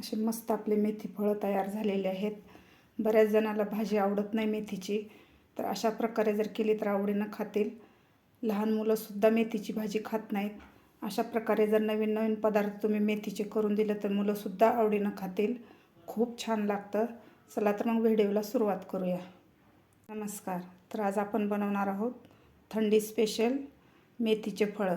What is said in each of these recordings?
असे मस्त आपले मेथी फळं तयार झालेले आहेत. बऱ्याच जणाला भाजी आवडत नाही मेथीची. तर अशा प्रकारे जर केली तर आवडीनं खातील. लहान मुलंसुद्धा मेथीची भाजी खात नाहीत. अशा प्रकारे जर नवीन नवीन पदार्थ तुम्ही मेथीचे करून दिलं तर मुलंसुद्धा आवडीनं खातील. खूप छान लागतं. चला तर मग व्हिडिओला सुरुवात करूया. नमस्कार. तर आज आपण बनवणार आहोत थंडी स्पेशल मेथीचे फळं.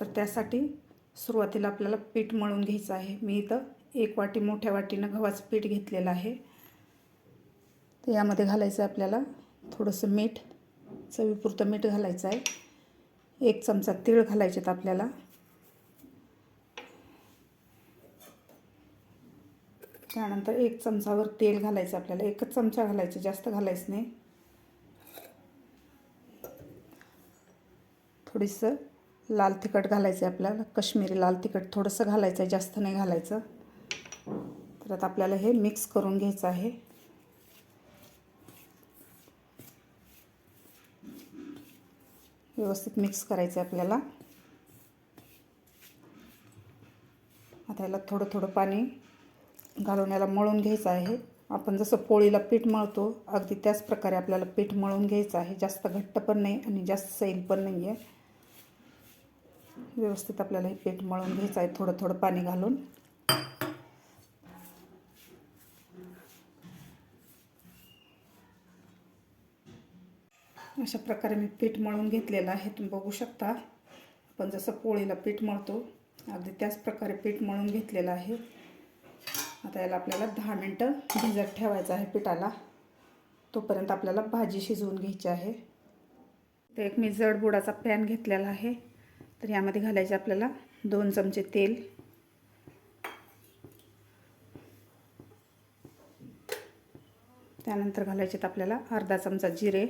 तर त्यासाठी सुरुवातीला आपल्याला पीठ मळून घ्यायचं आहे. मी इथं एक वाटी मोठ्या वाटीनं गव्हाचं पीठ घेतलेलं आहे. तर यामध्ये घालायचं आहे आपल्याला थोडंसं मीठ चवीपुरतं मीठ घालायचं आहे. एक चमचा तीळ घालायचेत आपल्याला. त्यानंतर एक चमचावर तेल घालायचं आपल्याला. एकच चमचा घालायचं जास्त घालायचं नाही. थोडीसं लाल तिखट घालायचं आहे आपल्याला. कश्मीरी लाल तिखट थोडंसं घालायचं आहे जास्त नाही घालायचं. तर आता आपल्याला हे मिक्स करून घ्यायचं आहे. व्यवस्थित मिक्स करायचं आहे आपल्याला. आता याला थोडं थोडं पाणी घालून याला मळून घ्यायचं आहे. आपण जसं पोळीला पीठ मळतो अगदी त्याच प्रकारे आपल्याला पीठ मळून घ्यायचं आहे. जास्त घट्ट पण नाही आणि जास्त सैल पण नाही आहे व्यवस्थित आपल्याला हे पीठ मळून घ्यायचं आहे थोडं थोडं पाणी घालून. अशा प्रकारे मी पीठ मळून घेतलेलं आहे. तुम्ही बघू शकता. आपण जसं पोळीला पीठ मळतो अगदी त्याच प्रकारे पीठ मळून घेतलेलं आहे. आता याला आपल्याला दहा मिनटं भिजत ठेवायचं आहे पिठाला. तोपर्यंत आपल्याला भाजी शिजवून घ्यायची आहे. तर एक मी जड बुडाचा पॅन घेतलेला आहे. तर यामध्ये घालायचे आपल्याला दोन चमचे तेल. त्यानंतर घालायचे आपल्याला अर्धा चमचा जिरे.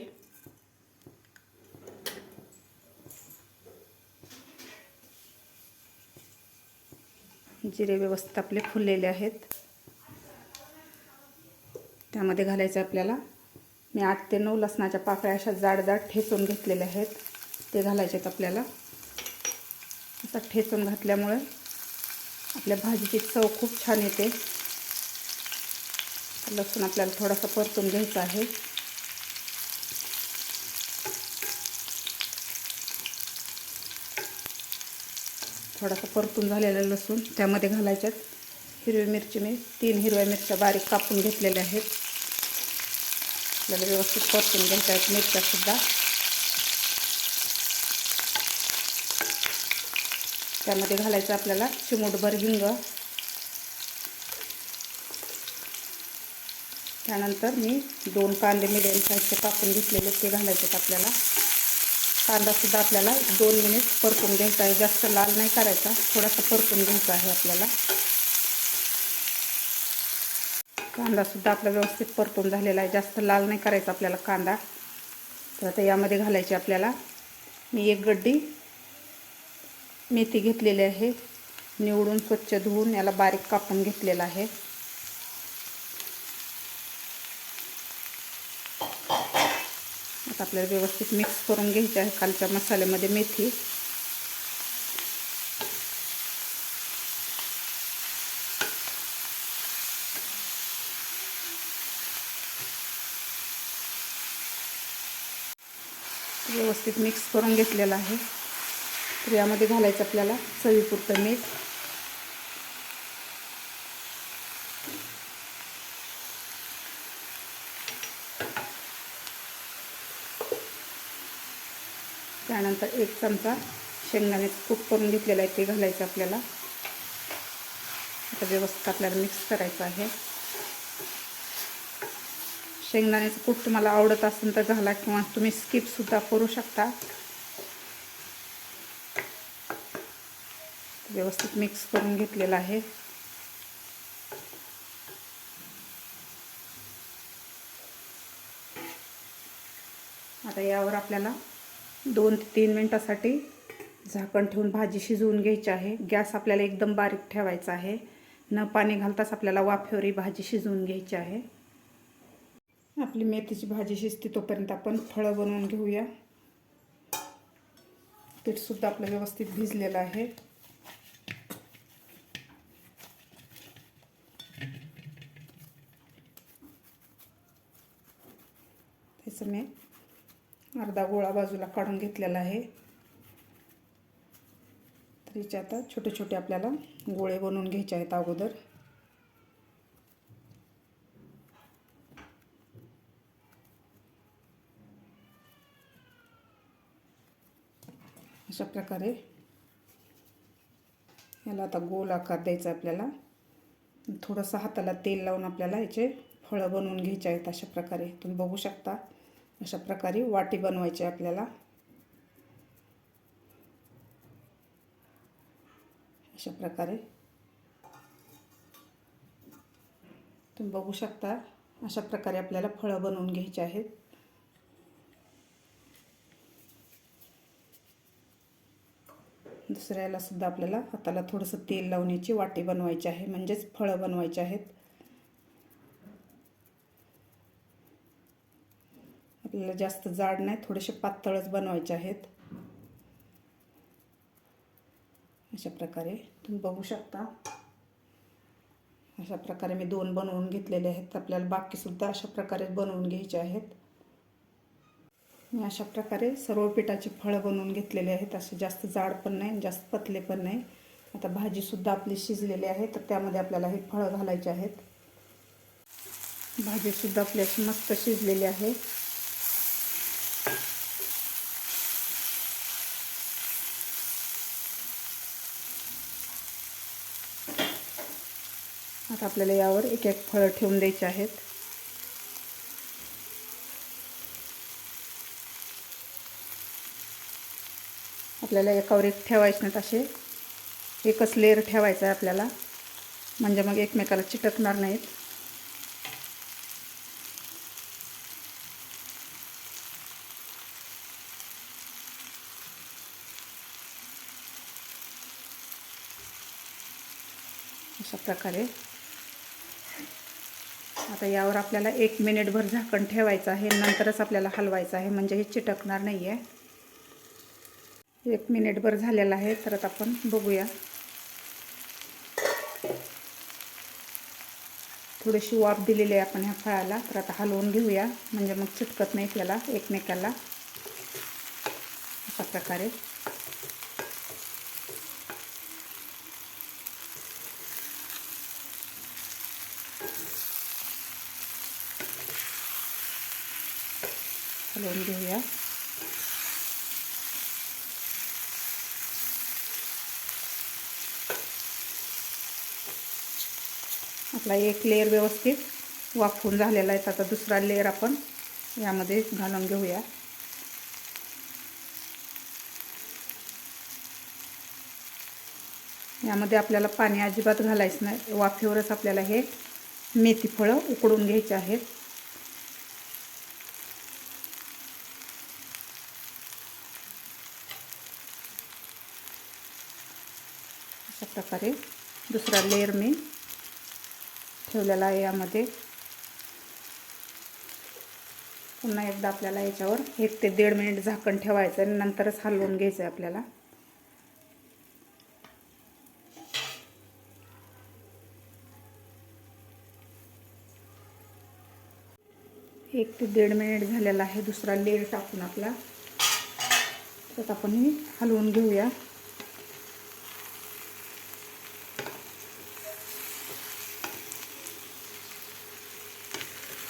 जिरे व्यवस्थित आपले फुललेले आहेत. त्यामध्ये घालायचं आपल्याला. मी आठ ते नऊ लसणाच्या पाकळ्या अशा जाड जाड ठेचून घेतलेल्या आहेत. ते घालायचे आहेत आपल्याला. असं ठेचून घातल्यामुळे आपल्या भाजीची चव खूप छान येते. लसूण आपल्याला थोडासा परतून घ्यायचा आहे. थोडासा परतून झालेला लसूण त्यामध्ये घालायच्यात. हिरवी मिरची मी तीन हिरव्या मिरच्या बारीक कापून घेतलेल्या आहेत. आपल्याला व्यवस्थित परतून घ्यायच्या आहेत मिरच्यासुद्धा त्यामध्ये घालायचं आपल्याला चिमूटभर हिंग. त्यानंतर मी दोन कांदे मिडियम साईजचे कापून घेतलेले ते घालायचे आपल्याला. कांदासुद्धा आपल्याला दोन मिनिट परतून घ्यायचा आहे. जास्त लाल नाही करायचा. थोडासा परतून घ्यायचा आहे आपल्याला. कांदासुद्धा आपला व्यवस्थित परतून झालेला आहे. जास्त लाल नाही करायचा आपल्याला कांदा. तर आता यामध्ये घालायची आपल्याला. मी एक गड्डी मेथी घेतलेली आहे. निवडून स्वच्छ धुवून याला बारीक कापून घेतलेला आहे. आता आपल्याला व्यवस्थित मिक्स करून घ्यायचे आहे. कालच्या मसाल्यामध्ये मेथी. व्यवस्थित मिक्स करून घेतलेला आहे. तर यामध्ये घालायचं आपल्याला चवीपुरतं मीठ. त्यानंतर एक चमचा शेंगदाण्याचं कूट करून घेतलेला आहे ते घालायचं आपल्याला. आता व्यवस्थित आपल्याला मिक्स करायचं आहे. शेंगदाण्याचं कूट तुम्हाला आवडत असेल तर घाला किंवा तुम्ही स्किपसुद्धा करू शकता. व्यवस्थित मिक्स करून घेतलेलं आहे. आता यावर आपल्याला दोन ते तीन मिनटासाठी झाकण ठेवून भाजी शिजवून घ्यायची आहे. गॅस आपल्याला एकदम बारीक ठेवायचा आहे. न पाणी घालताच आपल्याला वाफेवरी भाजी शिजवून घ्यायची आहे. आपली मेथीची भाजी शिजते तोपर्यंत आपण फळं बनवून घेऊया. पीठसुद्धा आपलं व्यवस्थित भिजलेलं आहे. त्याचं मी अर्धा गोळा बाजूला काढून घेतलेला आहे. तर याचे आता छोटे छोटे आपल्याला गोळे बनवून घ्यायचे आहेत अगोदर. अशा प्रकारे याला आता गोल आकार द्यायचा आपल्याला. थोडंसं हाताला तेल लावून आपल्याला याचे फळं बनवून घ्यायचे आहेत अशा प्रकारे. तुम्ही बघू शकता. अशा प्रकारे वाटी बनवायची आहे आपल्याला. अशा प्रकारे. तुम्ही बघू शकता अशा प्रकारे आपल्याला फळं बनवून घ्यायची आहेत. दुसऱ्याला सुद्धा आपल्याला हाताला थोडंसं तेल लावण्याची वाटी बनवायची आहे म्हणजेच फळं बनवायची आहेत. आपल्याला जास्त जाड नाही थोडेसे पातळच बनवायचे आहेत. अशा प्रकारे तुम्ही बघू शकता. अशा प्रकारे मी दोन बनवून घेतलेले आहेत. आपल्याला बाकीसुद्धा अशा प्रकारे बनवून घ्यायचे आहेत. मी अशा प्रकारे सर्व पिठाचे फळं बनवून घेतलेले आहेत. असे जास्त जाड पण नाही जास्त पतले पण नाही. आता भाजीसुद्धा आपली शिजलेली आहे तर त्यामध्ये आपल्याला हे फळं घालायचे आहेत. भाजीसुद्धा आपली अशी मस्त शिजलेली आहे. आपल्याला यावर एक एक फळं ठेवून द्यायचे आहेत. आपल्याला एकावर एक ठेवायचे नाहीत असे. एकच लेअर ठेवायचा आहे आपल्याला. म्हणजे मग एकमेकाला चिटकणार नाहीत. अशा प्रकारे आता यावर आपल्याला एक मिनिटभर झाकण ठेवायचं आहे. नंतरच आपल्याला हलवायचं आहे. म्हणजे हे चिटकणार नाही आहे एक मिनिटभर झालेलं आहे. तर आता आपण बघूया. थोडीशी वाफ दिलेली आहे आपण ह्या फळाला. तर आता हलवून घेऊया. म्हणजे मग चिटकत नाही आपल्याला एकमेकाला. अशा प्रकारे. हलवून घेऊया. आपला एक लेअर व्यवस्थित वाफवून झालेला आहे. आता दुसरा लेअर आपण यामध्ये घालून घेऊया. यामध्ये आपल्याला पाणी अजिबात घालायचं नाही. वाफेवरच आपल्याला हे मेथी फळं उकडून घ्यायचे आहेत. अशा प्रकारे दुसरा लेअर मी ठेवलेला आहे यामध्ये. पुन्हा एकदा आपल्याला याच्यावर एक ते दीड मिनिट झाकण ठेवायचं आणि नंतरच हलवून घ्यायचं आहे आपल्याला. एक ते दीड मिनिट झालेला आहे दुसरा लेअर टाकून आपला. तर आपण हे हलवून घेऊया.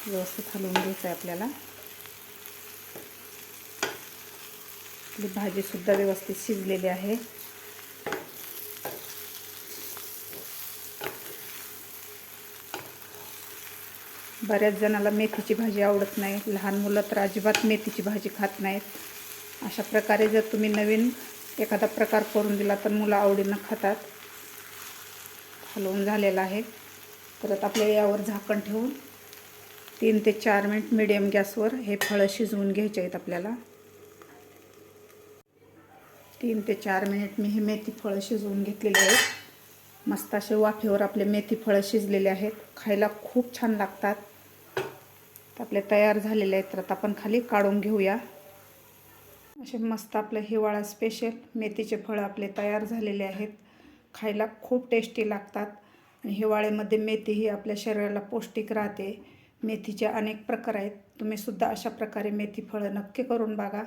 व्यवस्थित हलवून घ्यायचं आहे आपल्याला. आपली भाजीसुद्धा व्यवस्थित शिजलेली आहे. बऱ्याच जणाला मेथीची भाजी आवडत नाही. लहान मुलं तर अजिबात मेथीची भाजी खात नाहीत. अशा प्रकारे जर तुम्ही नवीन एखादा प्रकार करून दिला तर मुलं आवडीनं खातात. हलवून झालेला आहे. परत आपल्या यावर झाकण ठेवून तीन ते चार मिनिट मिडियम गॅसवर हे फळं शिजवून घ्यायचे आहेत आपल्याला. तीन ते चार मिनिट मी हे मेथी फळं शिजवून घेतलेली आहेत. मस्त असे वाफेवर आपले मेथी फळं शिजलेले आहेत. खायला खूप छान लागतात. तर आपले तयार झालेले आहेत. तर आता आपण खाली काढून घेऊया. असे मस्त आपलं हिवाळा स्पेशल मेथीचे फळं आपले तयार झालेले आहेत. खायला खूप टेस्टी लागतात. आणि हिवाळ्यामध्ये मेथी ही आपल्या शरीराला पौष्टिक राहते. मेथीचे अनेक प्रकार आहेत. तुम्ही सुद्धा अशा प्रकारे मेथी फळं नक्की करून बघा.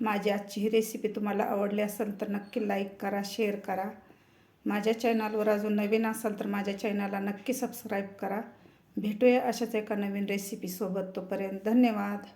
माझी आजची ही रेसिपी तुम्हाला आवडली असेल तर नक्की लाईक करा शेअर करा. माझ्या चॅनलवर अजून नवीन असाल तर माझ्या चॅनलला नक्की सबस्क्राईब करा. भेटूया अशाच एका नवीन रेसिपीसोबत तोपर्यंत धन्यवाद.